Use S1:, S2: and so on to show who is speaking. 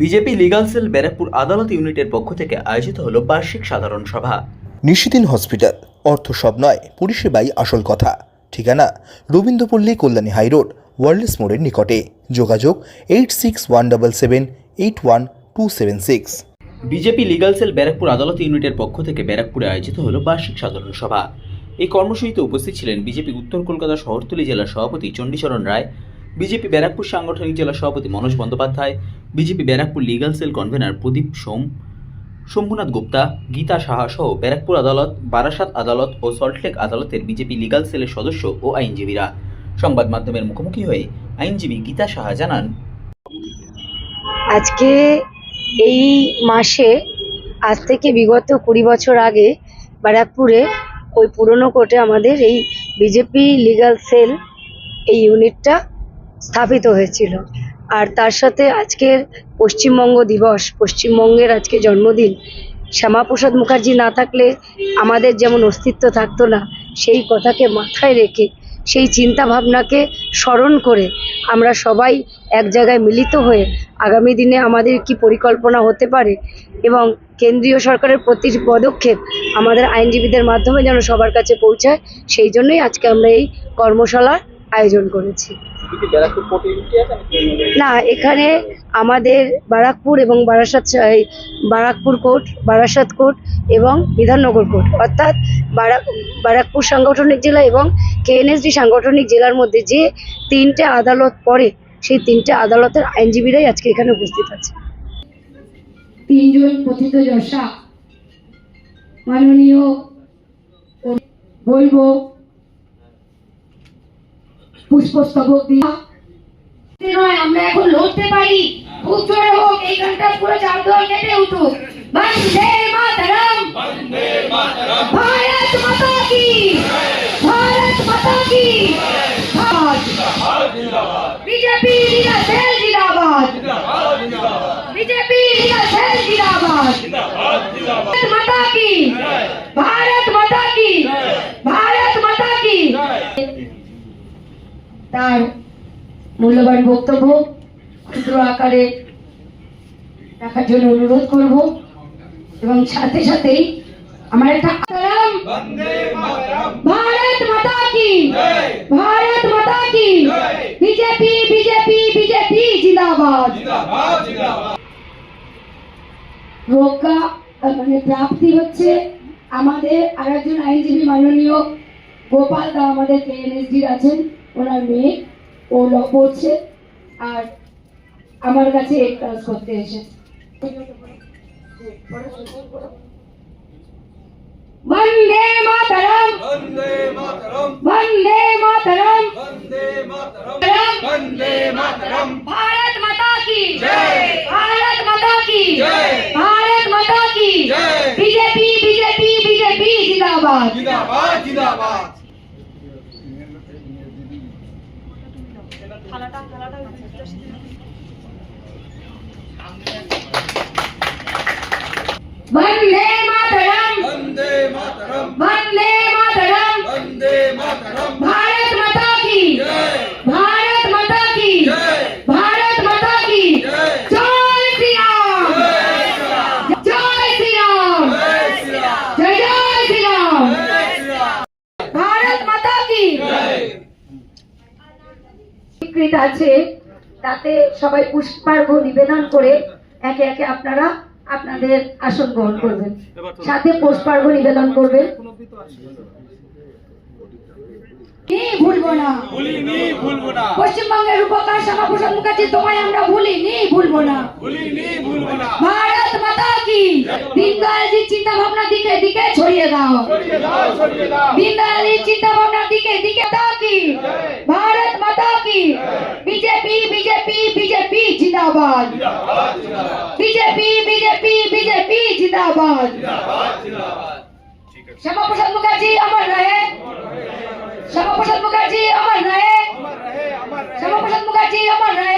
S1: BJP legal cell Barrackpore আদালত ইউনিটের পক্ষ থেকে আয়োজিত হল বার্ষিক সাধারণ সভা।
S2: নিশিদিন হসপিটাল অর্থ সব নয় পরিষেবাই আসল কথা। ঠিকানা রবীন্দ্রপল্লী কল্যাণী হাইরোড ওয়ার্ল্ডস মোড়ের নিকটে। যোগাযোগ eight six one double seven eight one two seven six
S1: BJP legal cell Barrackpore আদালত ইউনিটের পক্ষ থেকে ব্যারাকপুরে আয়োজিত হল বার্ষিক সাধারণ সভা। এই কর্মসূচিতে উপস্থিত ছিলেন বিজেপি উত্তর কলকাতা শহরতলি জেলার সভাপতি চণ্ডীচরণ রায় বিজেপি ব্যারাকপুর সাংগঠনিক জেলা সভাপতি Manoj Bandyopadhyay, BJP Barrackpore legal cell convener Pradip Som, Shambhunath Gupta, Geeta Saha সহ ব্যারাকপুর আদালত, বারাসাত আদালত ও সল্টলেক আদালতের বিজেপি লিগাল সেলের সদস্য ও আইনজীবীরা। সংবাদ মাধ্যমের মুখোমুখি হয়ে আইনজীবী গীতা সাহা জানান,
S3: আজকে এই মাসে, আজ থেকে বিগত কুড়ি বছর আগে ব্যারাকপুরে ওই পুরনো কোর্টে আমাদের এই বিজেপি লিগাল সেল এই ইউনিটটা স্থাপিত হয়েছিল। আর তার সাথে আজকের পশ্চিমবঙ্গ দিবস, পশ্চিমবঙ্গের আজকে জন্মদিন, শ্যামাপ্রসাদ মুখার্জি না থাকলে আমাদের যেমন অস্তিত্ব থাকতো না, সেই কথাকে মাথায় রেখে, সেই চিন্তা ভাবনাকে স্মরণ করে আমরা সবাই এক জায়গায় মিলিত হয়ে আগামী দিনে আমাদের কি পরিকল্পনা হতে পারে এবং কেন্দ্রীয় সরকারের প্রতি পদক্ষেপ আমাদের আইনজীবীদের মাধ্যমে যেন সবার কাছে পৌঁছায়, সেই জন্যই আজকে আমরা এই কর্মশালার আয়োজন করেছি। না, এখানে আমাদের বারাকপুর এবং বারাসাত বারাকপুর কোর্ট, বারাসাত কোর্ট এবং বিধাননগর কোর্ট। অর্থাৎ বারাক বারাকপুর সাংগঠনিক জেলা এবং কেএনএসডি সাংগঠনিক জেলার মধ্যে যে তিনটে আদালত পড়ে, সেই তিনটে আদালতের আইনজীবীরাই আজকে এখানে উপস্থিত আছে।
S4: তিনজন পথিত যশা। মাননীয় পুষ্পস্তবক দিয়ে নয় আমরা এখন লড়তে পারি খুব জোরে হোক এই গানটা পুরো চারদোয়ার কেটে উঠুক বন্দে মাতরম ভারত মাতা কি ভারত মাতা কি বিজেপি লিগা সেল জিন্দাবাদ बीजेपी लीगल सेल जिंदाबाद भारत माता की তার মূল্যবান বক্তব্য ক্ষুদ্র আকারে রাখার জন্য অনুরোধ করব এবং সাথে সাথেই আমার একটা আলাম ভারত মাতা কি? ভারত মাতা কি? বিজেপি বিজেপি বিজেপি জিন্দাবাদ। রোগা মানে প্রাপ্তি হচ্ছে আমাদের আরেকজন আইনজীবী মাননীয় গোপাল দা আমাদের কেএনএসডির আছেন। ওনার মেয়ে ও ল পড়ছে আর আমার কাছে এক ক্লাস করতে এসেছে বন্দে মাতরম
S5: वन्दे मातरम्
S4: বন্দে মাতরম
S5: वन्दे मातरम्
S4: মাতরম
S5: वन्दे मातरम्
S4: भारत माता की
S5: जय।
S4: भारत माता की
S5: जय।
S4: भारत माता की
S5: जय।
S4: बीजेपी बीजेपी बीजेपी जिंदाबाद
S5: जिंदाबाद जिंदाबाद
S4: থালাটা থালাটা
S5: ভাই
S4: স্বীকৃত আছে তাতে সবাই পুষ্পার্ঘ নিবেদন করে একে একে আপনারা আপনাদের আসন গ্রহণ করবেন। সাথে পুষ্পার্ঘ নিবেদন করবেন। কি ভুলবো না।
S5: ভুলিনি ভুলবো না।
S4: পশ্চিমবঙ্গের উপকার শ্যামাপ্রসাদ মুখার্জি তোমায় আমরা ভুলিনি ভুলবো না।
S5: ভুলবো না।
S4: ভারত মাতা কি? দীনদয়ালজির চিন্তা ভাবনা দিকে দিকে ছড়িয়ে দাও।
S5: ছড়িয়ে ছড়িয়ে দাও।
S4: দীনদয়ালজির চিন্তা ভাবনা দিকে দিকে দাও কি
S5: Bharat Sama
S4: BJP, BJP, Jitabat. Semua
S5: pesantren mukaji amal nahe.
S4: Semua
S5: pesantren mukaji
S4: amal nahe.